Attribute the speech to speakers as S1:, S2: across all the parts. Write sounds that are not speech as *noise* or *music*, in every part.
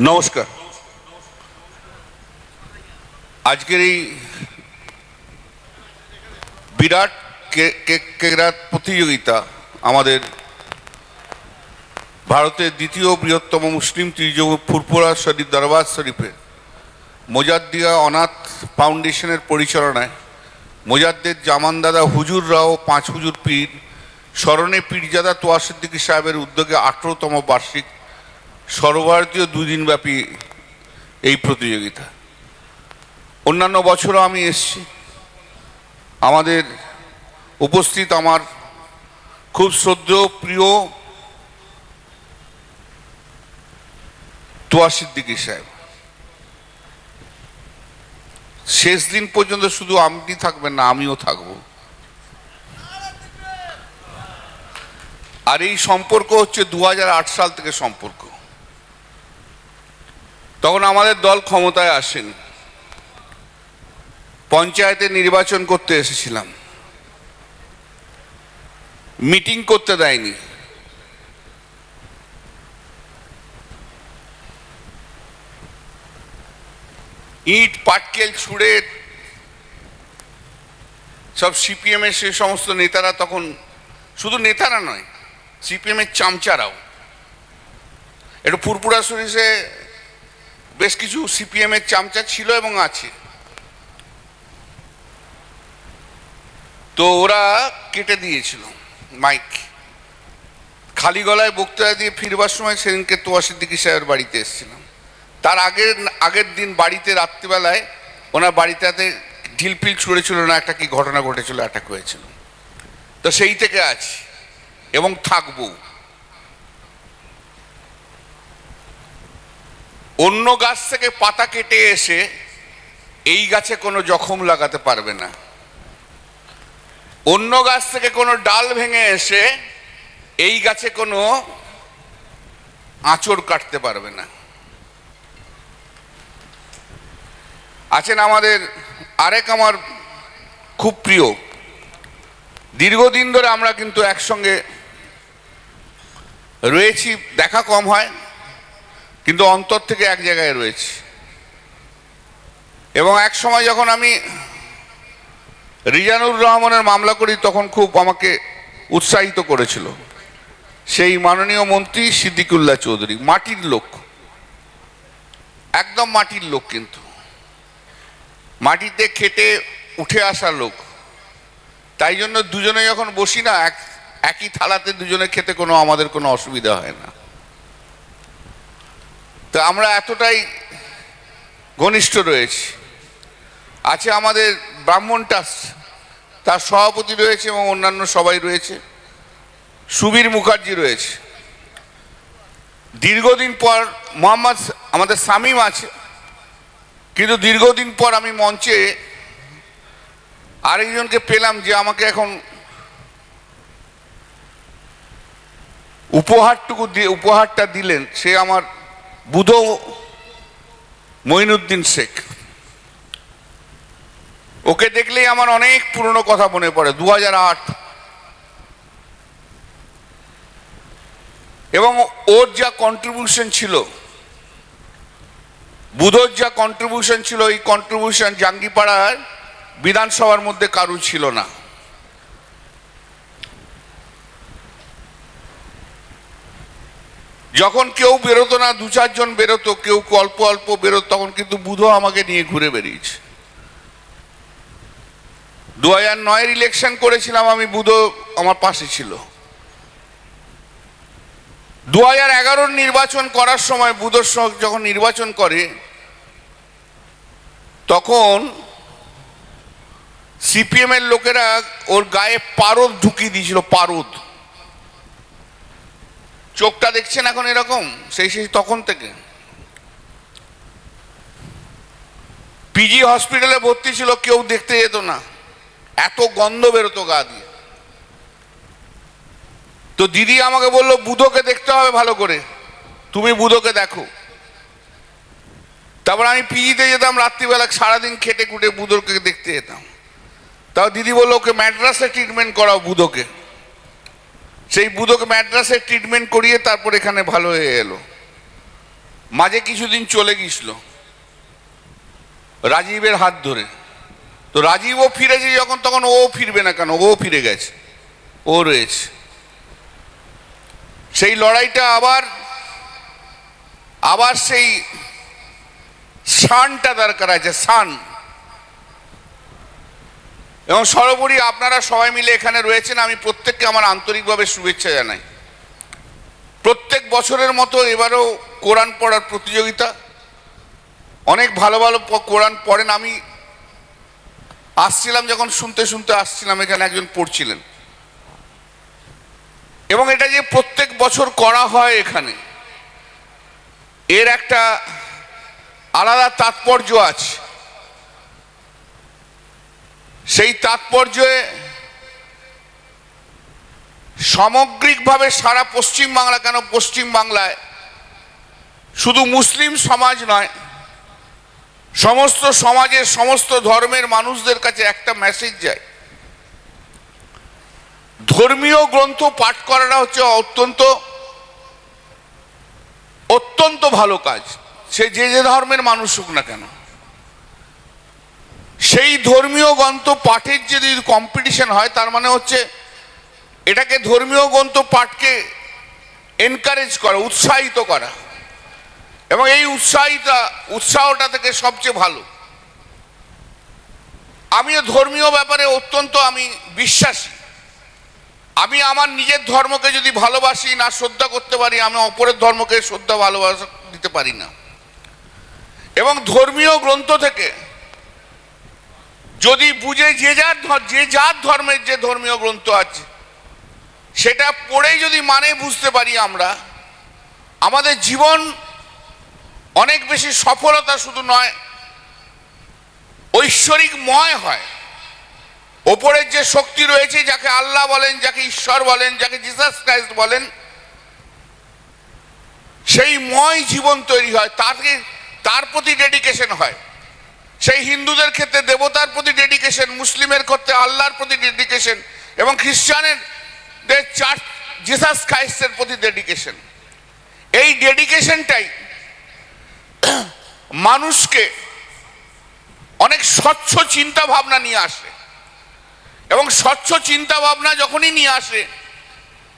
S1: নমস্কার। আজকের এই বিরাট কে- কে- কেরাত প্রতিযোগিতা আমাদের ভারতের দ্বিতীয় বৃহত্তম মুসলিম তীর্যভূমি ফুরপুরা শরীফ দরবার শরীফে মোজাদ্দিয়া অনাথ ফাউন্ডেশনের পরিচালনায় মোজাদ্দের জামানদাদা হুজুর রাও পাঁচ হুজুর পীর স্মরণে পীরজাদা তোয়া সিদ্দিকী সাহেবের উদ্যোগে আঠেরোতম বার্ষিক সর্বভারতীয় দুদিনব্যাপী এই প্রতিযোগিতা। অন্যান্য বছরও আমি এসছি। আমাদের উপস্থিত আমার খুব শ্রদ্ধেয়, প্রিয় তোয়া সিদ্দিকী সাহেব। শেষ দিন পর্যন্ত শুধু আপনি থাকবেন না, আমিও থাকব। আর এই সম্পর্ক হচ্ছে দু হাজার আট সাল থেকে সম্পর্ক। তখন আমাদের দল ক্ষমতায় আসেন। পঞ্চায়েতে নির্বাচন করতে এসেছিলাম। মিটিং করতে দেয়নি। ইট, পাটকেল ছুঁড়ে সব সিপিএম এর সে সমস্ত নেতারা তখন, শুধু নেতারা নয়, সিপিএম এর চামচারাও। একটু ফুরপুরা শরীরে বেশ কিছু সিপিএম এর চামচা ছিল এবং আছে। তো ওরা কেটে দিয়েছিল মাইক। খালি গলায় বক্তৃতা দিয়ে ফিরবার সময় সেদিনকে তোয়া সিদ্দিকী সাহেবের বাড়িতে এসেছিলাম। তার আগের আগের দিন বাড়িতে রাত্রিবেলায় ওনার বাড়িটাতে ঢিলফিল ছুঁড়েছিল না, একটা কি ঘটনা ঘটেছিল অ্যাটাক হয়েছিল। তো সেই থেকে আছি এবং থাকব। অন্য গাছ থেকে পাতা কেটে এসে এই গাছে কোনো জখম লাগাতে পারবে না। অন্য গাছ থেকে কোনো ডাল ভেঙে এসে এই গাছে কোনো আঁচড় কাটতে পারবে না। আছেন আমাদের আরেক আমার খুব প্রিয়। দীর্ঘদিন ধরে আমরা কিন্তু একসঙ্গে রয়েছি, দেখা কম হয়। কিন্তু অন্তর থেকে এক জায়গায় রয়েছে। এবং এক সময় যখন আমি রিজানুর রহমানের মামলা করি, তখন খুব আমাকে উৎসাহিত করেছিল। সেই মাননীয় মন্ত্রী সিদ্দিকুল্লাহ চৌধুরী, মাটির লোক। একদম মাটির লোক কিন্তু। মাটিতে খেটে উঠে আসা লোক। তাই জন্য দুজনে যখন বসি না, এক, একই থালাতে দুজনে খেতে কোনো আমাদের কোনো অসুবিধা হয় না। তো আমরা এতটাই ঘনিষ্ঠ রয়েছি। আছে আমাদের ব্রাহ্মণ ট্রাস্ট, তার সভাপতি রয়েছে এবং অন্যান্য সবাই রয়েছে। সুবীর মুখার্জি রয়েছে। দীর্ঘদিন পর মোহাম্মদ আমাদের সামিম আছে, কিন্তু দীর্ঘদিন পর আমি মঞ্চে আরেকজনকে পেলাম যে আমাকে এখন উপহারটুকু দিয়ে উপহারটা দিলেন। সে আমার বুধ মঈনুদ্দিন শেখ। ওকে দেখলেই আমার অনেক পুরনো কথা মনে পড়ে দু এবং ওর যা কন্ট্রিবিউশন ছিল, বুধর যা কন্ট্রিবিউশন ছিল, এই কন্ট্রিবিউশন জাঙ্গিপাড়ার বিধানসভার মধ্যে কারু ছিল না। যখন কেউ বেরোতো না, দু চারজন বেরোতো, কেউ অল্প অল্প বেরোতো, তখন কিন্তু বুধ আমাকে নিয়ে ঘুরে বেরিয়েছে দু হাজার নয়ের ইলেকশন করেছিলাম, আমি বুধ আমার পাশে ছিল। দু হাজার এগারোর নির্বাচন করার সময় বুধর যখন নির্বাচন করে, তখন সিপিএম এর লোকেরা ওর গায়ে পারদ ঢুকিয়ে দিয়েছিল, পারদ। চোখটা দেখছেন এখন এরকম? সেই সেই তখন থেকে। পিজি হসপিটালে ভর্তি ছিল, কেউ দেখতে যেত না। এত গন্ধ বেরোতো গা দিয়ে। তো দিদি আমাকে বলল, বুধোকে দেখতে হবে ভালো করে। তুমি বুধোকে দেখো। তারপর আমি পিজিতে যেতাম, রাত্রিবেলা সারাদিন খেটে খুটে বুধোকে দেখতে যেতাম। তাও দিদি বলল, ওকে ম্যাড্রাসে ট্রিটমেন্ট করাও বুধোকে। সেই বুধোকে ম্যাড্রাসে ট্রিটমেন্ট করিয়ে তারপর এখানে ভালো হয়ে এলো। মাঝে কিছুদিন চলে গিয়েছিল। রাজীবের হাত ধরে। তো রাজীবও ফিরেছে যখন, তখন ও ফিরবে না কেন? ও ফিরে গেছে। ও রয়েছে। সেই লড়াইটা আবার আবার সেই সানটা দরকার আছে, শান। এবং সর্বোপরি আপনারা সবাই মিলে এখানে রয়েছেন। আমি প্রত্যেককে আমার আন্তরিকভাবে শুভেচ্ছা জানাই। প্রত্যেক বছরের মতো এবারও কোরআন পড়ার প্রতিযোগিতা। অনেক ভালো ভালো কোরআন পড়েন। আমি আসছিলাম যখন শুনতে শুনতে আসছিলাম, এখানে একজন পড়ছিলেন। এবং এটা যে প্রত্যেক বছর করা হয় এখানে, এর একটা আলাদা তাৎপর্য আছে। সেই তাৎপর্যে সামগ্রিকভাবে সারা পশ্চিম বাংলা কেন পশ্চিম বাংলায় শুধু মুসলিম সমাজ নয়, সমস্ত সমাজের সমস্ত ধর্মের মানুষদের কাছে একটা মেসেজ যায়। ধর্মীয় গ্রন্থ পাঠ করাটা হচ্ছে অত্যন্ত অত্যন্ত ভালো কাজ। সে যে যে ধর্মের মানুষ হোক না কেন। সেই ধর্মীয় গ্রন্থ পাঠের যদি কম্পিটিশন হয়, তার মানে হচ্ছে এটাকে ধর্মীয় গ্রন্থ পাঠকে এনকারেজ করা, উৎসাহিত করা। এবং এই উৎসাহিতা, উৎসাহটা থেকে সবচেয়ে ভালো। আমিও ধর্মীয় ব্যাপারে অত্যন্ত আমি বিশ্বাসী। আমি আমার নিজের ধর্মকে যদি ভালোবাসি, না শ্রদ্ধা করতে পারি, আমি অপরের ধর্মকে শ্রদ্ধা, ভালোবাসা দিতে পারি না। এবং ধর্মীয় গ্রন্থ থেকে যদি বুঝে যে যার যে যার ধর্মের যে ধর্মীয় গ্রন্থ আছে, সেটা পড়েই যদি মানে বুঝতে পারি আমরা, আমাদের জীবন অনেক বেশি সফলতা শুধু নয়, ঐশ্বরিকময় হয়। ওপরের যে শক্তি রয়েছে, যাকে আল্লাহ বলেন, যাকে ঈশ্বর বলেন, যাকে জিসাস ক্রাইস্ট বলেন, সেই ময় জীবন তৈরি হয় তাকে তার প্রতি ডেডিকেশন হয়। সেই হিন্দুদের ক্ষেত্রে দেবতার প্রতি ডেডিকেশন মুসলিমের ক্ষেত্রে আল্লাহর প্রতি ডেডিকেশন এবং খ্রিস্টানের চার্চ জিসাস ক্রাইস্টের প্রতি ডেডিকেশন এই ডেডিকেশনটাই *clears throat* মানুষকে অনেক স্বচ্ছ চিন্তা ভাবনা নিয়ে আসে। এবং স্বচ্ছ চিন্তা ভাবনা যখনই নিয়ে আসে,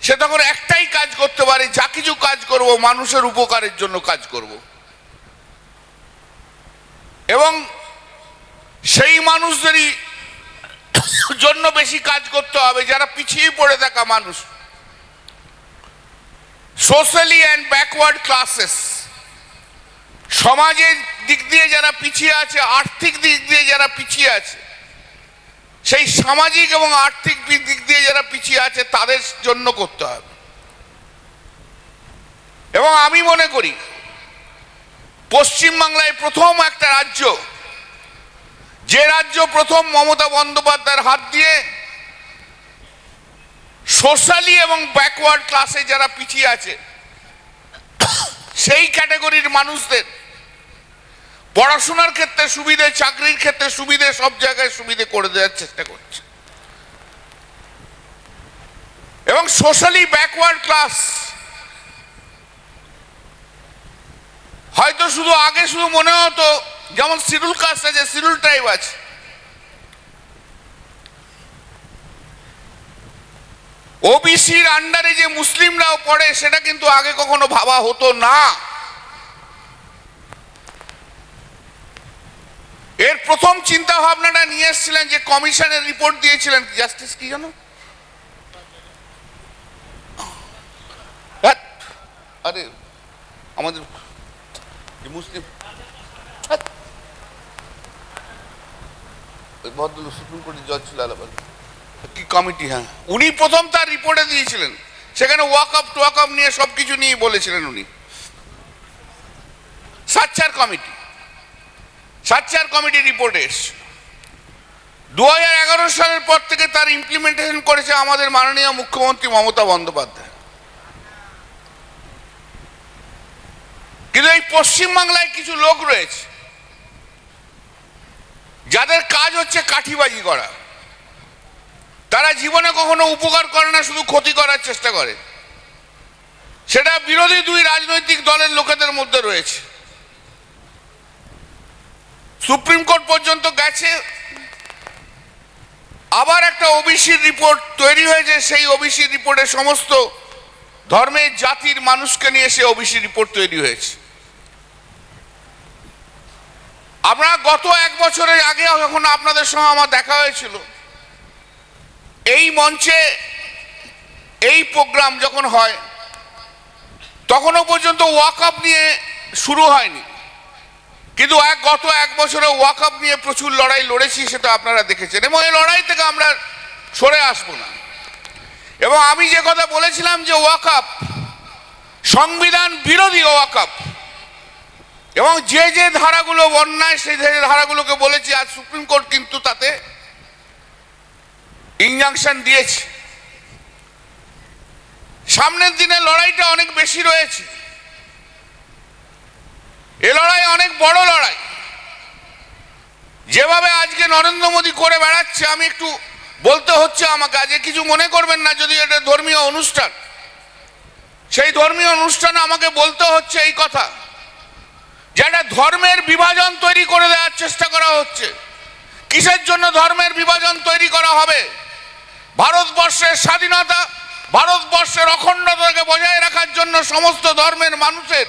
S1: সে তখন একটাই কাজ করতে পারে, যা কিছু কাজ করব, মানুষের উপকারের জন্য কাজ করব। এবং সেই মানুষদেরই জন্য বেশি কাজ করতে হবে, যারা পিছিয়ে পড়ে থাকা মানুষ। সোশ্যালি অ্যান্ড ব্যাকওয়ার্ড ক্লাসেস সমাজের দিক দিয়ে যারা পিছিয়ে আছে, আর্থিক দিক দিয়ে যারা পিছিয়ে আছে, সেই সামাজিক এবং আর্থিক দিক দিয়ে যারা পিছিয়ে আছে, তাদের জন্য করতে হবে। এবং আমি মনে করি, পশ্চিমবাংলায় প্রথম একটা রাজ্য যে রাজ্য প্রথম মমতা বন্দ্যোপাধ্যায়ের হাত দিয়ে সোশ্যালি এবং ব্যাকওয়ার্ড ক্লাসে যারা পিছিয়ে আছে, সেই ক্যাটাগরির মানুষদের পড়াশোনার ক্ষেত্রে সুবিধে, চাকরির ক্ষেত্রে সুবিধে, সব জায়গায় সুবিধে করে দেওয়ার চেষ্টা করছে। এবং সোশ্যালি ব্যাকওয়ার্ড ক্লাস হয়তো শুধু আগে শুধু মনে হতো যেমন শিডিউল কাস্ট আছে শিডিউল ট্রাইব আছে। ওবিসির আন্ডারে যে মুসলিমরাও পড়ে, সেটা কিন্তু আগে কখনো ভাবা হতো না। এর প্রথম চিন্তা ভাবনাটা নিয়ে এসেছিলেন যে কমিশনের রিপোর্ট দিয়েছিলেন। জাস্টিস কি জানো? আরে, আমাদের মুসলিম। ওই ভদ্রলোক সুপ্রিম কোর্টের জজ ছিল আলাদা কি কমিটি হ্যাঁ। উনি প্রথম তার রিপোর্টে দিয়েছিলেন। সেখানে ওয়াক আপ টোয়াক আপ নিয়ে সব কিছু নিয়ে বলেছিলেন উনি। সাচ্চার কমিটি সাচ্চার কমিটি রিপোর্টে এসছে। দু সালের পর থেকে তার ইমপ্লিমেন্টেশন করেছে আমাদের মাননীয় মুখ্যমন্ত্রী মমতা বন্দ্যোপাধ্যায়। কিন্তু এই পশ্চিমবাংলায় কিছু লোক রয়েছে। যাদের কাজ হচ্ছে কাঠিবাজি করা, তারা জীবনে কখনো উপকার করে না, শুধু ক্ষতি করার চেষ্টা করে। সেটা বিরোধী দুই রাজনৈতিক দলের লোকেদের মধ্যে রয়েছে। সুপ্রিম কোর্ট পর্যন্ত গেছে। আবার একটা ওবিসির রিপোর্ট তৈরি হয়েছে, সেই ওবিসি রিপোর্টে সমস্ত ধর্মের জাতির মানুষকে নিয়ে সে ওবিসি রিপোর্ট তৈরি হয়েছে। আমরা গত এক বছরের আগে যখন আপনাদের সঙ্গে আমার দেখা হয়েছিল, এই মঞ্চে এই প্রোগ্রাম যখন হয়, তখনও পর্যন্ত ওয়াক আপ নিয়ে শুরু হয়নি। কিন্তু এক গত এক বছরে ওয়াক আপ নিয়ে প্রচুর লড়াই লড়েছি, সেটা আপনারা দেখেছেন। এবং এই লড়াই থেকে আমরা সরে আসব না। এবং আমি যে কথা বলেছিলাম যে ওয়াক আপ সংবিধান বিরোধী ওয়াক আপ এবং যে যে ধারাগুলো অন্যায় সেই যে ধারাগুলোকে বলেছি, আজ সুপ্রিম কোর্ট কিন্তু তাতে ইনজাংশন দিয়েছে। সামনের দিনে লড়াইটা অনেক বেশি রয়েছে। এ লড়াই অনেক বড় লড়াই। যেভাবে আজকে নরেন্দ্র মোদী করে বেড়াচ্ছে, আমি একটু বলতে হচ্ছে আমাকে, আজকে কিছু মনে করবেন না, যদি এটা ধর্মীয় অনুষ্ঠান। সেই ধর্মীয় অনুষ্ঠানে আমাকে বলতে হচ্ছে এই কথা। যে একটা ধর্মের বিভাজন তৈরি করে দেওয়ার চেষ্টা করা হচ্ছে, কিসের জন্য ধর্মের বিভাজন তৈরি করা হবে? ভারতবর্ষের স্বাধীনতা, ভারতবর্ষের অখণ্ডতাকে বজায় রাখার জন্য সমস্ত ধর্মের মানুষের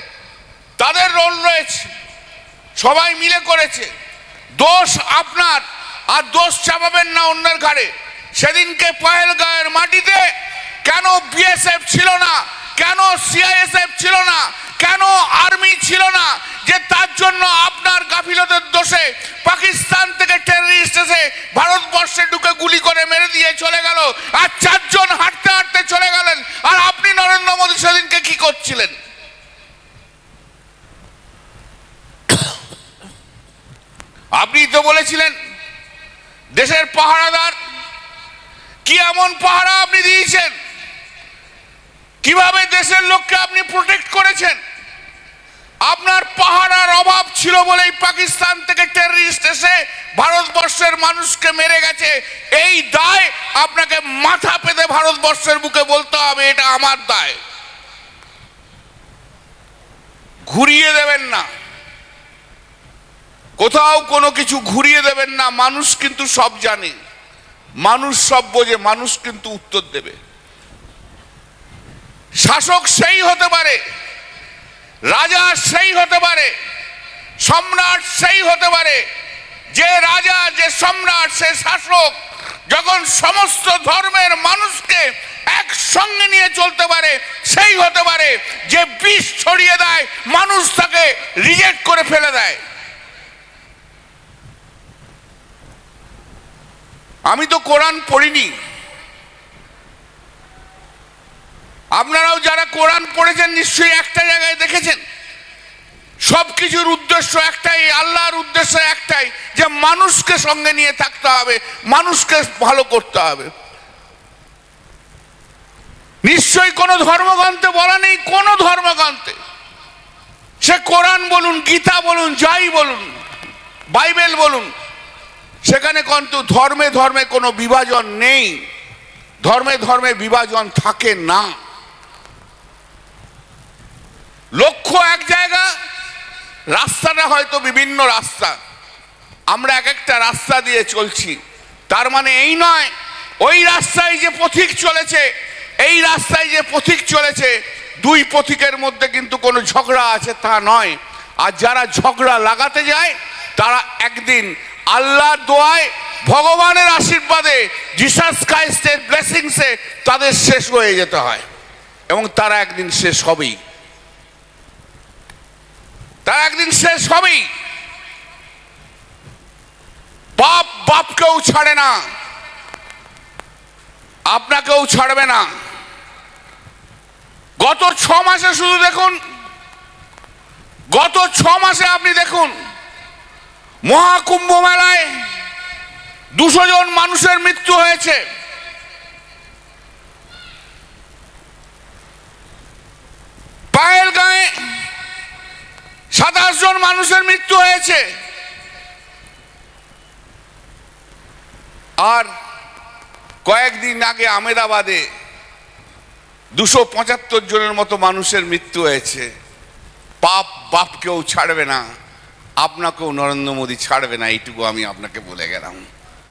S1: তাদের রোল রয়েছে, সবাই মিলে করেছে। দোষ আপনার, আর দোষ চাপাবেন না অন্যের ঘাড়ে। সেদিনকে পহেলগাঁয়ের মাটিতে কেন বিএসএফ ছিল না? কেন সিআইএসএফ ছিল না? কেন আর্মি ছিল না? যে তার জন্য আপনার গাফিলতের দোষে পাকিস্তান থেকে টেররিস্ট এসে ভারতবর্ষে ঢুকে গুলি করে মেরে দিয়ে চলে গেল আর চারজন হাঁটতে হাঁটতে চলে গেলেন। আর আপনি নরেন্দ্র মোদী সেদিনকে কি করছিলেন? আপনি তো বলেছিলেন, দেশের পাহারাদার, কি এমন পাহারা আপনি দিয়েছেন? কীভাবে দেশের লোককে আপনি প্রোটেক্ট করেছেন? আপনার পাহারার অভাব ছিল বলেই পাকিস্তান থেকে টেররিস্ট এসে ভারতবর্ষের মানুষকে মেরে গেছে। এই দায় আপনাকে মাথা পেতে ভারতবর্ষের বুকে বলতে হবে, এটা আমার দায়। ঘুরিয়ে দেবেন না। কোথাও কোনো কিছু ঘুরিয়ে দেবেন না, মানুষ কিন্তু সব জানে। মানুষ সব বোঝে, মানুষ কিন্তু উত্তর দেবে। শাসক সেই হতে পারে, রাজা সেই হতে পারে, সম্রাট সেই হতে পারে। যে রাজা, যে সম্রাট, সে শাসক যখন সমস্ত ধর্মের মানুষকে একসঙ্গে নিয়ে চলতে পারে, সেই হতে পারে যে বিষ ছড়িয়ে দেয়, মানুষ তাকে রিজেক্ট করে ফেলে দেয়। আমি তো কোরআন পড়িনি। আপনারাও যারা কোরআন পড়েছেন নিশ্চয়ই একটা জায়গায় দেখেছেন। সব কিছুর উদ্দেশ্য একটাই, আল্লাহর উদ্দেশ্য একটাই, যে মানুষকে সঙ্গে নিয়ে থাকতে হবে, মানুষকে ভালো করতে হবে। নিশ্চয়ই কোনো ধর্মগ্রন্থে বলা নেই, কোনো ধর্মগ্রন্থে। সে কোরআন বলুন, গীতা বলুন, যাই বলুন, বাইবেল বলুন, সেখানে কিন্তু ধর্মে ধর্মে কোনো বিভাজন নেই। ধর্মে ধর্মে বিভাজন থাকে না। লক্ষ্য এক জায়গা, রাস্তাটা হয়তো বিভিন্ন রাস্তা। আমরা এক একটা রাস্তা দিয়ে চলছি। তার মানে এই নয়, ওই রাস্তায় যে পথিক চলেছে, এই রাস্তায় যে পথিক চলেছে, দুই পথিকের মধ্যে কিন্তু কোনো ঝগড়া আছে তা নয়। আর যারা ঝগড়া লাগাতে যায়, তারা একদিন আল্লাহর দোয়ায়, ভগবানের আশীর্বাদে জিসাস ক্রাইস্টের ব্লেসিংসে তাদের শেষ হয়ে যেতে হয়। এবং তারা একদিন শেষ হবেই। তারা একদিন শেষ হবেই। বাপ বাপকেও ছাড়ে না। আপনাকেও ছাড়বে না। গত ছ মাসে শুধু দেখুন, গত ছ মাসে আপনি দেখুন, মহাকুম্ভ মেলায় দুশো জন মানুষের মৃত্যু হয়েছে পায়েল গায়ে সাতাশ মানুষের মৃত্যু হয়েছে। আর কয়েকদিন আগে আমেদাবাদে দুশো পঁচাত্তর জনের মতো মানুষের মৃত্যু হয়েছে। পাপ বাপ কেউ ছাড়বে না, আপনাকেও নরেন্দ্র মোদী ছাড়বে না, এইটুকু আমি আপনাকে বলে গেলাম।